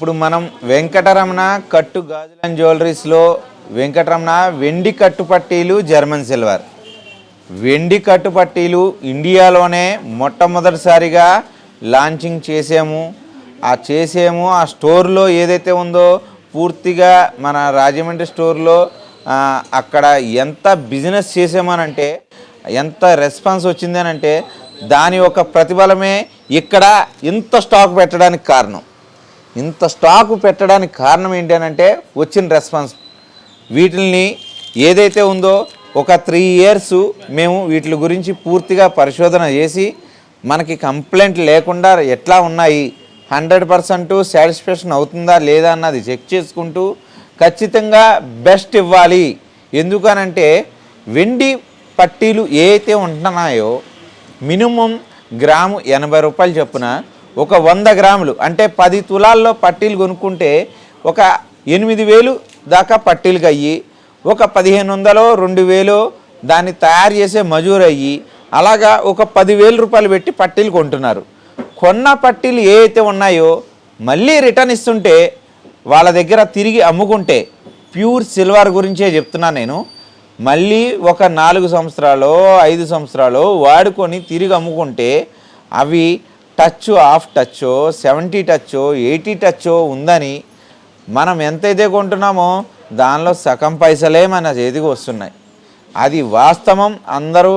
ఇప్పుడు మనం వెంకటరమణ కట్టు గాజులు అండ్ జ్యువెలరీస్లో వెంకటరమణ వెండి కట్టు పట్టీలు జర్మన్ సిల్వర్. వెండి కట్టు పట్టీలు ఇండియాలోనే మొట్టమొదటిసారిగా లాంచింగ్ చేసాము. ఆ చేసాము ఆ స్టోర్లో ఏదైతే ఉందో పూర్తిగా మన రాజమండ్రి స్టోర్లో అక్కడ ఎంత బిజినెస్ చేసామనంటే ఎంత రెస్పాన్స్ వచ్చిందనంటే దాని యొక్క ప్రతిఫలమే ఇక్కడ ఇంత స్టాక్ పెట్టడానికి కారణం. ఇంత స్టాక్ పెట్టడానికి కారణం ఏంటి అని అంటే వచ్చిన రెస్పాన్స్. వీటిని ఏదైతే ఉందో ఒక త్రీ ఇయర్స్ మేము వీటి గురించి పూర్తిగా పరిశోధన చేసి మనకి కంప్లైంట్ లేకుండా ఎట్లా ఉన్నాయి? హండ్రెడ్ పర్సెంట్ సాటిస్ఫాక్షన్ అవుతుందా లేదా అన్నది చెక్ చేసుకుంటూ ఖచ్చితంగా బెస్ట్ ఇవ్వాలి. ఎందుకనంటే వెండి పట్టీలు ఏ అయితే ఉంటున్నాయో మినిమం గ్రాము ఎనభై రూపాయలు చొప్పున ఒక వంద గ్రాములు అంటే పది తులాల్లో పట్టీలు కొనుక్కుంటే ఒక ఎనిమిది వేలు దాకా పట్టీలకు అయ్యి ఒక పదిహేను వందలో రెండు వేలు దాన్ని తయారు చేసే మజూరు అయ్యి అలాగా ఒక పదివేల రూపాయలు పెట్టి పట్టీలు కొంటున్నారు. కొన్న పట్టీలు ఏ అయితే ఉన్నాయో మళ్ళీ రిటర్న్ ఇస్తుంటే వాళ్ళ దగ్గర తిరిగి అమ్ముకుంటే ప్యూర్ సిల్వర్ గురించే చెప్తున్నాను నేను. మళ్ళీ ఒక నాలుగు సంవత్సరాలు ఐదు సంవత్సరాలు వాడుకొని తిరిగి అమ్ముకుంటే అవి touch of touch seventy touch eighty touch ఉందని మనం ఎంతైతే కొంటున్నామో దానిలో సగం పైసలే మన చేతికి వస్తున్నాయి. అది వాస్తవం అందరూ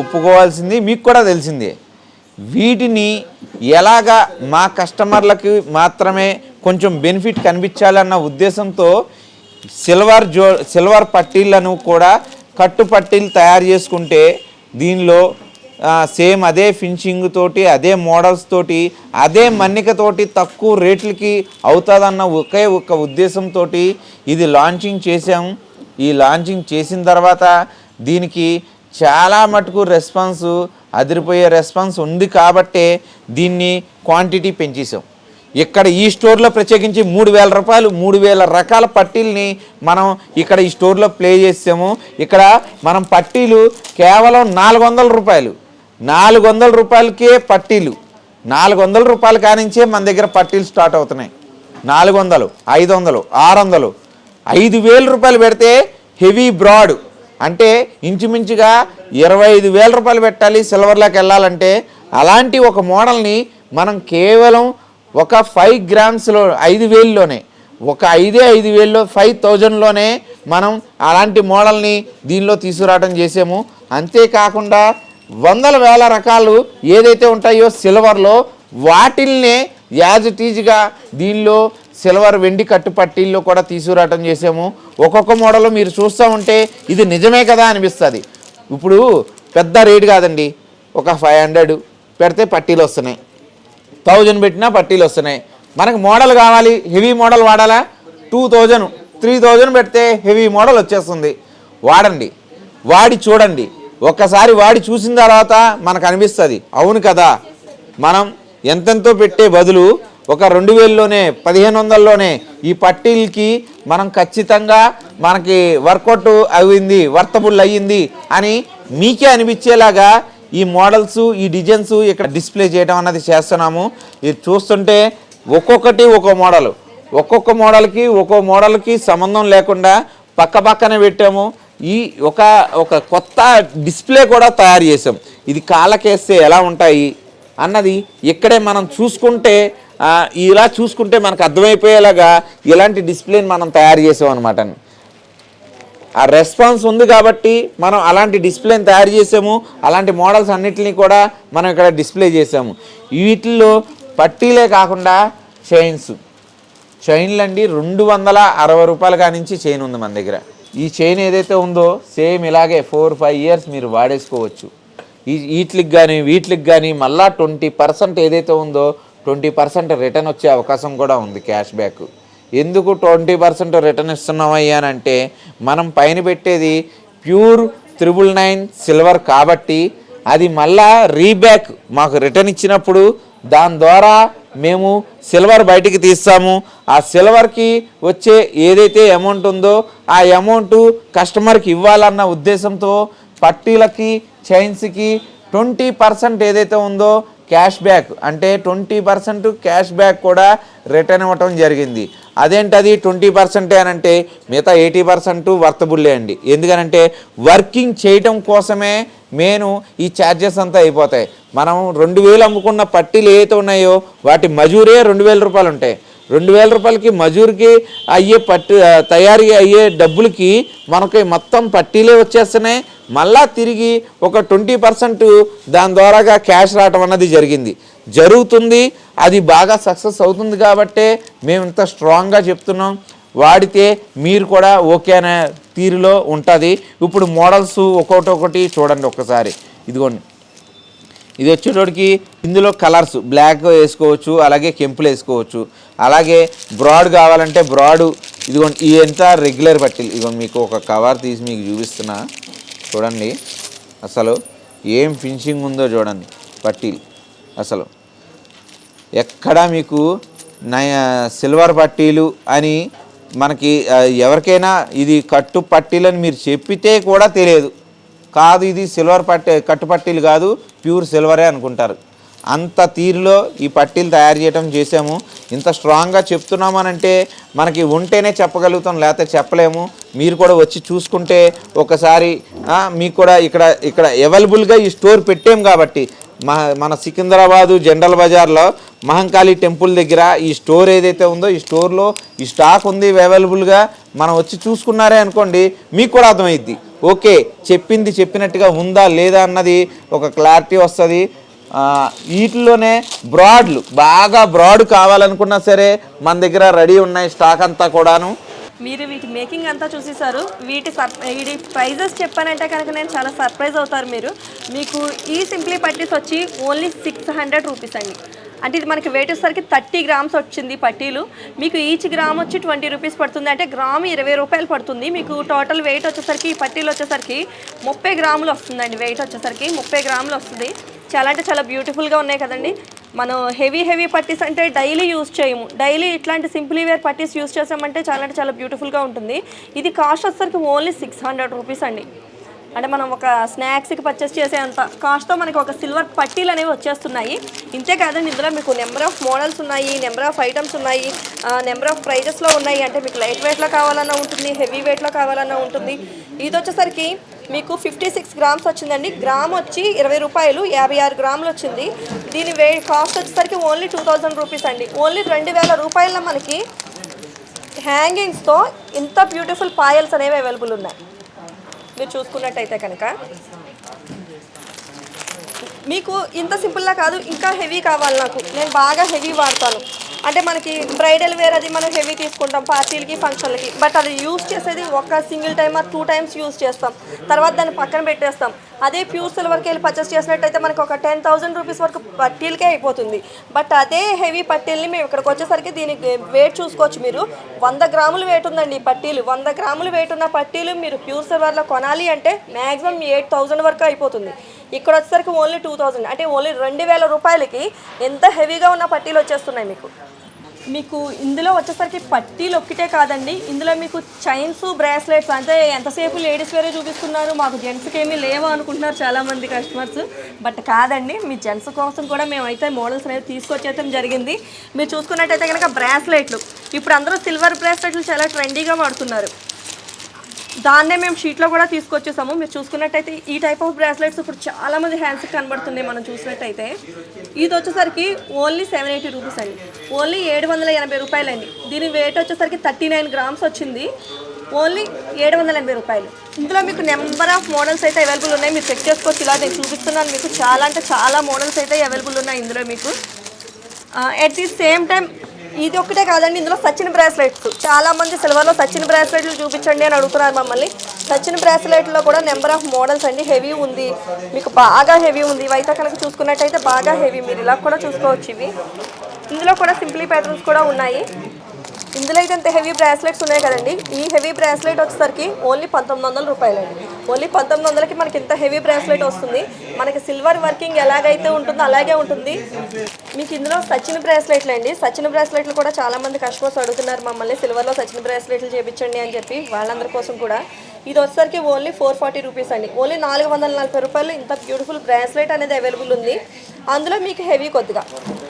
ఒప్పుకోవాల్సింది మీకు కూడా తెలిసిందే. వీటిని ఎలాగా మా కస్టమర్లకి మాత్రమే కొంచెం బెనిఫిట్ కనిపించాలన్న ఉద్దేశంతో సిల్వర్ జో సిల్వర్ పట్టీలను కూడా కట్టు పట్టీలు తయారు చేసుకుంటే దీనిలో సేమ్ అదే ఫినిషింగ్ తోటి అదే మోడల్స్ తోటి అదే మన్నికతోటి తక్కువ రేట్లకి అవుతుందన్న ఒకే ఒక ఉద్దేశంతో ఇది లాంచింగ్ చేసాం ఈ లాంచింగ్ చేసిన తర్వాత దీనికి చాలా మటుకు రెస్పాన్స్ అదిరిపోయే రెస్పాన్స్ ఉంది కాబట్టే దీన్ని క్వాంటిటీ పెంచేసాం ఇక్కడ ఈ స్టోర్లో ప్రత్యేకించి మూడు వేల రూపాయలు మూడు వేల రకాల పట్టీల్ని మనం ఇక్కడ ఈ స్టోర్లో ప్లే చేసాము. ఇక్కడ మనం పట్టీలు కేవలం నాలుగు వందల రూపాయలు. నాలుగు వందల రూపాయలకే పట్టీలు. నాలుగు వందల రూపాయలు కానించే మన దగ్గర పట్టీలు స్టార్ట్ అవుతున్నాయి. నాలుగు వందలు ఐదు వందలు ఆరు వందలు ఐదు వేల రూపాయలు పెడితే హెవీ బ్రాడ్. అంటే ఇంచుమించుగా ఇరవై ఐదు వేల రూపాయలు పెట్టాలి సిల్వర్లోకి వెళ్ళాలంటే. అలాంటి ఒక మోడల్ని మనం కేవలం ఒక ఫైవ్ గ్రామ్స్లో ఐదు వేల్లోనే ఒక ఐదే ఐదు వేల్లో ఫైవ్ థౌజండ్లోనే మనం అలాంటి మోడల్ని దీనిలో తీసుకురావడం చేసాము. అంతేకాకుండా వందల వేల రకాలు ఏదైతే ఉంటాయో సిల్వర్లో వాటిల్నే యాజ్ టీజ్గా దీనిలో సిల్వర్ వెండి కట్టుపట్టీల్లో కూడా తీసుకురావటం చేసాము ఒక్కొక్క మోడల్ మీరు చూస్తూ ఉంటే ఇది నిజమే కదా అనిపిస్తుంది. ఇప్పుడు పెద్ద రేటు కాదండి. ఒక ఫైవ్ హండ్రెడ్ పెడితే పట్టీలు వస్తున్నాయి. థౌజండ్ పెట్టినా పట్టీలు వస్తున్నాయి. మనకు మోడల్ కావాలి. హెవీ మోడల్ వాడాలా? టూ థౌజండ్ త్రీ థౌజండ్ పెడితే హెవీ మోడల్ వచ్చేస్తుంది. వాడండి. వాడి చూడండి. ఒక్కసారి వాడి చూసిన తర్వాత మనకు అనిపిస్తుంది అవును కదా? మనం ఎంతెంతో పెట్టే బదులు ఒక రెండు వేల్లోనే పదిహేను వందల్లోనే ఈ పట్టీలకి మనం ఖచ్చితంగా మనకి వర్కౌట్ అయింది వర్తబుల్ అయ్యింది అని మీకే అనిపించేలాగా ఈ మోడల్స్ ఈ డిజైన్స్ ఇక్కడ డిస్ప్లే చేయడం అన్నది చేస్తున్నాము. ఇది చూస్తుంటే ఒక్కొక్కటి ఒక్కో మోడల్ ఒక్కొక్క మోడల్కి ఒక్కో మోడల్కి సంబంధం లేకుండా పక్క పక్కనే పెట్టాము. ఈ ఒక ఒక కొత్త డిస్ప్లే కూడా తయారు చేసాం ఇది కాళ్ళకేస్తే ఎలా ఉంటాయి అన్నది ఇక్కడే మనం చూసుకుంటే ఇలా చూసుకుంటే మనకు అర్థమైపోయేలాగా ఇలాంటి డిస్ప్లేని మనం తయారు చేసాం అనమాట ఆ రెస్పాన్స్ ఉంది కాబట్టి మనం అలాంటి డిస్ప్లేని తయారు చేసాము. అలాంటి మోడల్స్ అన్నిటిని కూడా మనం ఇక్కడ డిస్ప్లే చేసాము. వీటిల్లో పట్టీలే కాకుండా చైన్స్. చైన్లు అండి రెండు వందల అరవై రూపాయల కానించి చైన్ ఉంది మన దగ్గర. ఈ చైన్ ఏదైతే ఉందో సేమ్ ఇలాగే ఫోర్ ఫైవ్ ఇయర్స్ మీరు వాడేసుకోవచ్చు. ఈ వీటికి కానీ వీటికి కానీ మళ్ళా ట్వంటీ పర్సెంట్ ఏదైతే ఉందో ట్వంటీ పర్సెంట్ రిటర్న్ వచ్చే అవకాశం కూడా ఉంది క్యాష్ బ్యాక్ ఎందుకు ట్వంటీ పర్సెంట్ రిటర్న్ ఇస్తున్నామయ్యా అని అంటే మనం పైన పెట్టేది ప్యూర్ త్రిబుల్ నైన్ సిల్వర్ కాబట్టి అది మళ్ళా రీబ్యాక్ మాకు రిటర్న్ ఇచ్చినప్పుడు దాని ద్వారా మేము సిల్వర్ బయటికి తీస్తాము. ఆ సిల్వర్కి వచ్చే ఏదైతే అమౌంట్ ఉందో ఆ అమౌంట్ కస్టమర్కి ఇవ్వాలన్న ఉద్దేశంతో పట్టీలకి చైన్స్కి ట్వంటీ పర్సెంట్ ఏదైతే ఉందో క్యాష్ బ్యాక్ అంటే ట్వంటీ పర్సెంట్ క్యాష్ బ్యాక్ కూడా రిటర్న్ ఇవ్వటం జరిగింది. అదేంటది? ట్వంటీ పర్సెంటే అని అంటే మిగతా ఎయిటీ పర్సెంట్ వర్తబుల్లే అండి. ఎందుకనంటే వర్కింగ్ చేయటం కోసమే మెయిన్ ఈ ఛార్జెస్ అంతా అయిపోతాయి. మనం రెండు వేలు అమ్ముకున్న పట్టీలు ఏవైతే ఉన్నాయో వాటి మజూరే రెండు వేల రూపాయలు ఉంటాయి. రెండు వేల రూపాయలకి మజూర్కి అయ్యే పట్టు తయారీ అయ్యే డబ్బులకి మనకి మొత్తం పట్టీలే వచ్చేస్తున్నాయి. మళ్ళా తిరిగి ఒక ట్వంటీ పర్సెంట్ దాని ద్వారాగా క్యాష్ రావటం అన్నది జరిగింది. జరుగుతుంది. అది బాగా సక్సెస్ అవుతుంది కాబట్టే మేము ఇంత స్ట్రాంగ్గా చెప్తున్నాం. వాడితే మీరు కూడా ఓకే అనే తీరులో ఉంటుంది. ఇప్పుడు మోడల్స్ ఒక్కొక్కటి ఒకటి చూడండి ఒక్కసారి. ఇదిగోండి. ఇది వచ్చేటోడికి ఇందులో కలర్స్ బ్లాక్ వేసుకోవచ్చు అలాగే కెంపులు వేసుకోవచ్చు. అలాగే బ్రాడ్ కావాలంటే బ్రాడ్. ఇదిగోండి ఈ ఎంత రెగ్యులర్ పట్టీలు. ఇదిగోండి మీకు ఒక కవర్ తీసి మీకు చూపిస్తున్నా. చూడండి అసలు ఏం ఫినిషింగ్ ఉందో చూడండి పట్టీలు. అసలు ఎక్కడా మీకు సిల్వర్ పట్టీలు అని మనకి ఎవరికైనా ఇది కట్టు పట్టీలని మీరు చెప్పితే కూడా తెలియదు. కాదు ఇది సిల్వర్ పట్టి కట్టు పట్టీలు కాదు ప్యూర్ సిల్వరే అనుకుంటారు. అంత తీరులో ఈ పట్టీలు తయారు చేయడం చేసాము ఇంత స్ట్రాంగ్గా చెప్తున్నామనంటే మనకి ఉంటేనే చెప్పగలుగుతాం లేకపోతే చెప్పలేము. మీరు కూడా వచ్చి చూసుకుంటే ఒకసారి మీకు కూడా ఇక్కడ ఇక్కడ అవైలబుల్గా ఈ స్టోర్ పెట్టాం కాబట్టి మన సికింద్రాబాదు జనరల్ బజార్లో మహంకాళి టెంపుల్ దగ్గర ఈ స్టోర్ ఏదైతే ఉందో ఈ స్టోర్లో ఈ స్టాక్ ఉంది అవైలబుల్గా మనం వచ్చి చూసుకున్నారే అనుకోండి మీకు కూడా అర్థమైద్ది. ఓకే చెప్పింది చెప్పినట్టుగా ఉందా లేదా అన్నది ఒక క్లారిటీ వస్తుంది. వీటిలోనే బ్రాడ్లు బాగా బ్రాడ్ కావాలనుకున్నా సరే మన దగ్గర రెడీ ఉన్నాయి స్టాక్ అంతా కూడాను. మీరు వీటి మేకింగ్ అంతా చూసేసారు వీటి సర్ వీటి ప్రైజెస్ చెప్పానంటే కనుక నేను చాలా సర్ప్రైజ్ అవుతారు మీరు. మీకు ఈ సింప్లీ పట్టీస్ వచ్చి ఓన్లీ సిక్స్ హండ్రెడ్ రూపీస్ అండి. అంటే ఇది మనకి వెయిట్ వచ్చేసరికి థర్టీ గ్రామ్స్ వచ్చింది పట్టీలు. మీకు ఈచ్ గ్రామ్ వచ్చి ట్వంటీ రూపీస్ పడుతుంది. అంటే గ్రామ్ ఇరవై రూపాయలు పడుతుంది. మీకు టోటల్ వెయిట్ వచ్చేసరికి ఈ పట్టీలు వచ్చేసరికి ముప్పై గ్రాములు వస్తుందండి. వెయిట్ వచ్చేసరికి ముప్పై గ్రాములు వస్తుంది. చాలా అంటే చాలా బ్యూటిఫుల్గా ఉన్నాయి కదండి. మనం హెవీ హెవీ పట్టీస్ అంటే డైలీ యూస్ చేయము. డైలీ ఇట్లాంటి సింప్లీ వేర్ పట్టీస్ యూస్ చేసామంటే చాలా అంటే చాలా బ్యూటిఫుల్గా ఉంటుంది. ఇది కాస్ట్ వచ్చేసరికి ఓన్లీ సిక్స్ హండ్రెడ్ రూపీస్ అండి. అంటే మనం ఒక స్నాక్స్కి పర్చేస్ చేసేంత కాస్ట్తో మనకి ఒక సిల్వర్ పట్టీలు అనేవి వచ్చేస్తున్నాయి. ఇంతే కాదండి ఇందులో మీకు నెంబర్ ఆఫ్ మోడల్స్ ఉన్నాయి నెంబర్ ఆఫ్ ఐటమ్స్ ఉన్నాయి నెంబర్ ఆఫ్ ప్రైజెస్లో ఉన్నాయి. అంటే మీకు లైట్ వెయిట్లో కావాలన్నా ఉంటుంది హెవీ వెయిట్లో కావాలన్నా ఉంటుంది. ఇది వచ్చేసరికి మీకు ఫిఫ్టీ సిక్స్ గ్రామ్స్ వచ్చిందండి. గ్రామ్ వచ్చి ఇరవై రూపాయలు యాభై ఆరు గ్రాములు వచ్చింది. దీని వే కాస్ట్ వచ్చేసరికి ఓన్లీ టూ థౌజండ్ రూపీస్ అండి. ఓన్లీ రెండు వేల రూపాయల మనకి హ్యాంగింగ్స్తో ఇంత బ్యూటిఫుల్ పాయల్స్ అనేవి అవైలబుల్ ఉన్నాయి. మీరు చూసుకున్నట్టయితే కనుక. మీకు ఇంత సింపుల్లా కాదు ఇంకా హెవీ కావాలి నాకు. నేను బాగా హెవీ వాడతాను. అంటే మనకి బ్రైడల్ వేర్ అది మనం హెవీ తీసుకుంటాం పార్టీలకి ఫంక్షన్లకి. బట్ అది యూస్ చేసేది ఒక single time or two times use చేస్తాం. తర్వాత దాన్ని పక్కన పెట్టేస్తాం. అదే ప్యూర్ సిల్వర్కి వెళ్ళి పర్చేస్ చేసినట్టయితే మనకు ఒక టెన్ థౌసండ్ రూపీస్ వరకు పట్టీలకే అయిపోతుంది. బట్ అదే హెవీ పట్టీల్ని మేము ఇక్కడికి వచ్చేసరికి దీనికి వెయిట్ చూసుకోవచ్చు మీరు. వంద గ్రాములు వెయిట్ ఉందండి ఈ పట్టీలు. వంద గ్రాములు వెయిట్ ఉన్న పట్టీలు మీరు ప్యూర్ సిల్వర్లో కొనాలి అంటే మ్యాక్సిమం ఎయిట్ థౌసండ్ వరకు అయిపోతుంది. ఇక్కడ వచ్చేసరికి ఓన్లీ టూ థౌజండ్ అంటే ఓన్లీ రెండు వేల రూపాయలకి ఎంత హెవీగా ఉన్న పట్టీలు వచ్చేస్తున్నాయి మీకు? మీకు ఇందులో వచ్చేసరికి పట్టీలు ఒక్కటే కాదండి. ఇందులో మీకు చైన్స్ బ్రాస్లెట్స్ అంటే ఎంతసేపు లేడీస్ వేరే చూపిస్తున్నారు. మాకు జెంట్స్కి ఏమీ లేవు అనుకుంటున్నారు చాలామంది కస్టమర్స్ బట్ కాదండి మీ జెంట్స్ కోసం కూడా మేమైతే మోడల్స్ అనేది తీసుకొచ్చేయడం జరిగింది. మీరు చూసుకున్నట్టయితే కనుక బ్రాస్లెట్లు. ఇప్పుడు అందరూ సిల్వర్ బ్రాస్లెట్లు చాలా ట్రెండీగా వాడుతున్నారు. దాన్నే మేము షీట్లో కూడా తీసుకొచ్చేసాము. మీరు చూసుకున్నట్టయితే ఈ టైప్ ఆఫ్ బ్రాస్లెట్స్ ఇప్పుడు చాలామంది హ్యాండ్స్కి కనబడుతున్నాయి మనం చూసినట్టయితే. ఇది వచ్చేసరికి ఓన్లీ సెవెన్ ఎయిటీ రూపీస్ అండి. ఓన్లీ ఏడు వందల ఎనభై రూపాయలండి. దీని వెయిట్ వచ్చేసరికి థర్టీ నైన్ గ్రామ్స్ వచ్చింది. ఓన్లీ ఏడు వందల ఎనభై రూపాయలు. ఇందులో మీకు నెంబర్ ఆఫ్ మోడల్స్ అయితే అవైలబుల్ ఉన్నాయి. మీరు చెక్ చేసుకోవచ్చు. ఇలా నేను చూపిస్తున్నాను మీకు. చాలా అంటే చాలా మోడల్స్ అయితే అవైలబుల్ ఉన్నాయి ఇందులో మీకు. ఎట్ ది సేమ్ టైం ఇది ఒక్కటే కాదండి ఇందులో సచిన్ బ్రాస్లెట్స్. చాలా మంది సిల్వర్లో సచిన్ బ్రాస్లెట్లు చూపించండి అని అడుగుతున్నారు మమ్మల్ని. సచిన్ బ్రాస్లెట్లో కూడా నెంబర్ ఆఫ్ మోడల్స్ అండి హెవీ ఉంది. మీకు బాగా హెవీ ఉంది. ఇవైతే కనుక చూసుకున్నట్టయితే బాగా హెవీ. మీరు ఇలా కూడా చూసుకోవచ్చు ఇవి. ఇందులో కూడా సింప్లీ ప్యాటర్న్స్ కూడా ఉన్నాయి. ఇందులో అయితే ఇంత హెవీ బ్రాస్లెట్స్ ఉన్నాయి కదండి. ఈ హెవీ బ్రాస్లెట్ వచ్చేసరికి ఓన్లీ పంతొమ్మిది వందల రూపాయలండి. ఓన్లీ పంతొమ్మిది వందలకి మనకి ఇంత హెవీ బ్రాస్లెట్ వస్తుంది. మనకి సిల్వర్ వర్కింగ్ ఎలాగైతే ఉంటుందో అలాగే ఉంటుంది. మీకు ఇందులో సచిన్ బ్రాస్లెట్లు అండి. సచిన్ బ్రాస్లెట్లు కూడా చాలా మంది కస్టమర్స్ అడుగుతున్నారు మమ్మల్ని సిల్వర్లో సచిన్ బ్రాస్లెట్లు చేయించండి అని చెప్పి వాళ్ళందరి కోసం కూడా. ఇది వచ్చేసరికి ఓన్లీ ఫోర్ ఫార్టీ రూపీస్ అండి. ఓన్లీ నాలుగు వందల నలభై రూపాయలు ఇంత బ్యూటిఫుల్ బ్రాస్లెట్ అనేది అవైలబుల్ ఉంది. అందులో మీకు హెవీ కొద్దిగా.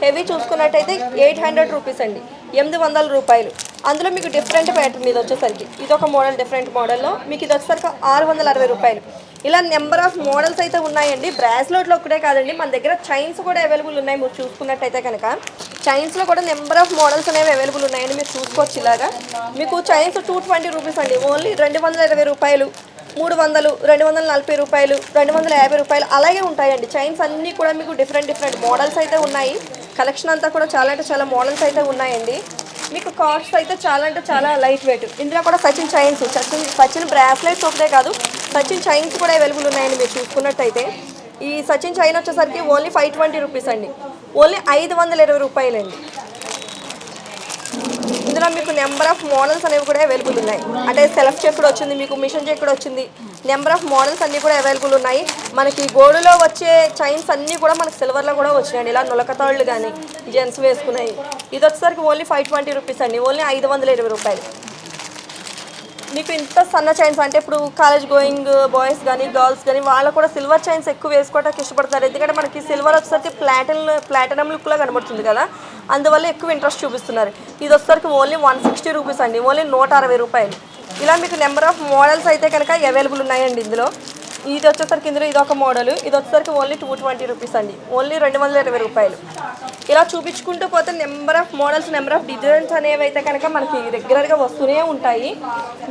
హెవీ చూసుకున్నట్టయితే ఎయిట్ హండ్రెడ్ రూపీస్ అండి. ఎనిమిది వందల రూపాయలు. అందులో మీకు డిఫరెంట్ ప్యాటర్న్ మీద వచ్చేసరికి. ఇది ఒక మోడల్ డిఫరెంట్ మోడల్లో మీకు ఇది వచ్చేసరికి ఆరు వందల అరవై రూపాయలు. ఇలా నెంబర్ ఆఫ్ మోడల్స్ అయితే ఉన్నాయండి. బ్రాస్లెట్లో ఒకటే కాదండి. మన దగ్గర చైన్స్ కూడా అవైలబుల్ ఉన్నాయి. మీరు చూసుకున్నట్టయితే కనుక చైన్స్లో కూడా నెంబర్ ఆఫ్ మోడల్స్ అనేవి అవైలబుల్ ఉన్నాయండి. మీరు చూసుకోవచ్చు ఇలాగా. మీకు చైన్స్ టూ ట్వంటీ రూపీస్ అండి. ఓన్లీ రెండు వందల ఇరవై రూపాయలు మూడు వందలు రెండు వందల నలభై రూపాయలు రెండు వందల యాభై రూపాయలు అలాగే ఉంటాయండి. చైన్స్ అన్నీ కూడా మీకు డిఫరెంట్ డిఫరెంట్ మోడల్స్ అయితే ఉన్నాయి. కలెక్షన్ అంతా కూడా చాలా అంటే చాలా మోడల్స్ అయితే ఉన్నాయండి. మీకు కాస్ట్ అయితే చాలా అంటే చాలా లైట్ వెయిట్. ఇందులో కూడా సచిన్ చైన్స్ సచిన్ సచిన్ బ్రాస్లెట్స్ ఒకటే కాదు. సచిన్ చైన్స్ కూడా అవైలబుల్ ఉన్నాయండి మీరు చూసుకున్నట్టయితే ఈ సచిన్ చైన్ వచ్చేసరికి ఓన్లీ ఫైవ్ ట్వంటీ రూపీస్ అండి. ఓన్లీ ఐదు వందల ఇరవై రూపాయలండి. ఇందులో మీకు నెంబర్ ఆఫ్ మోడల్స్ అనేవి కూడా అవైలబుల్ ఉన్నాయి. అంటే సెల్ఫ్ చెక్ కూడా వచ్చింది మీకు మిషన్ చెక్ కూడా వచ్చింది. నెంబర్ ఆఫ్ మోడల్స్ అన్నీ కూడా అవైలబుల్ ఉన్నాయి. మనకి గోల్డ్లో వచ్చే చైన్స్ అన్నీ కూడా మనకి సిల్వర్లో కూడా వచ్చినాయండి. ఇలా నులకతాళ్ళు కానీ జెంట్స్ వేసుకున్నాయి ఇది వచ్చేసరికి ఓన్లీ ఫైవ్ ట్వంటీ రూపీస్ అండి. ఓన్లీ ఐదు వందల ఇరవై రూపాయలు. మీకు ఇంత సన్న చైన్స్ అంటే ఇప్పుడు కాలేజ్ గోయింగ్ బాయ్స్ కానీ గర్ల్స్ కానీ వాళ్ళు కూడా సిల్వర్ చైన్స్ ఎక్కువ వేసుకోవడానికి ఇష్టపడతారు ఎందుకంటే మనకి సిల్వర్ వచ్చేసరికి ప్లాటిన్ ప్లాటినం లుక్లో కనబడుతుంది కదా. అందువల్ల ఎక్కువ ఇంట్రెస్ట్ చూపిస్తున్నారు. ఇది వచ్చేసరికి ఓన్లీ వన్ సిక్స్టీ రూపీస్ అండి. ఓన్లీ నూట అరవై రూపాయలు. ఇలా మీకు నెంబర్ ఆఫ్ మోడల్స్ అయితే కనుక అవైలబుల్ ఉన్నాయండి ఇందులో. ఇది వచ్చేసరికి ఇందులో ఇది ఒక మోడల్ ఇది వచ్చేసరికి ఓన్లీ టూ ట్వంటీ రూపీస్ అండి. ఓన్లీ రెండు వందల ఇరవై రూపాయలు. ఇలా చూపించుకుంటూ పోతే number of models number of designs అనేవి అయితే కనుక మనకి రెగ్యులర్గా వస్తూనే ఉంటాయి.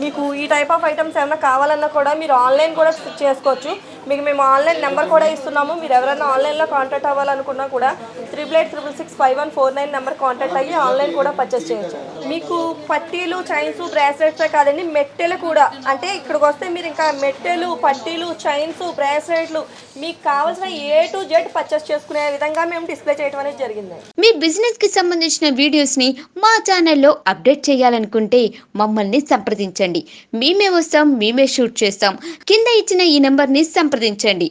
మీకు ఈ టైప్ ఆఫ్ ఐటమ్స్ ఏమైనా కావాలన్నా కూడా మీరు ఆన్లైన్ కూడా చేసుకోవచ్చు. మీకు మేము ఆన్లైన్ నెంబర్ కూడా ఇస్తున్నాము. మీరు ఎవరైనా ఆన్లైన్లో కాంటాక్ట్ అవ్వాలనుకున్నా కూడా triple eight triple six five one four nine number contact అయ్యి ఆన్లైన్ కూడా పర్చేస్ చేయొచ్చు. మీకు పట్టీలు చైన్స్ బ్రాస్లెట్సే కాదండి మెట్టెలు కూడా. అంటే ఇక్కడికి వస్తే మీరు ఇంకా మెట్టెలు పట్టీలు చైన్స్ బ్రాస్లెట్లు మీకు కావాల్సిన ఏ టు జెడ్ పర్చేస్ చేసుకునే విధంగా మేము డిస్ప్లే చేయడం అనేది జరిగింది. మీ బిజినెస్కి సంబంధించిన వీడియోస్ని మా ఛానల్లో అప్డేట్ చేయాలనుకుంటే మమ్మల్ని సంప్రదించండి. మేమే వస్తాం మేమే షూట్ చేస్తాం. కింద ఇచ్చిన ఈ నెంబర్ని సంప్రదించండి.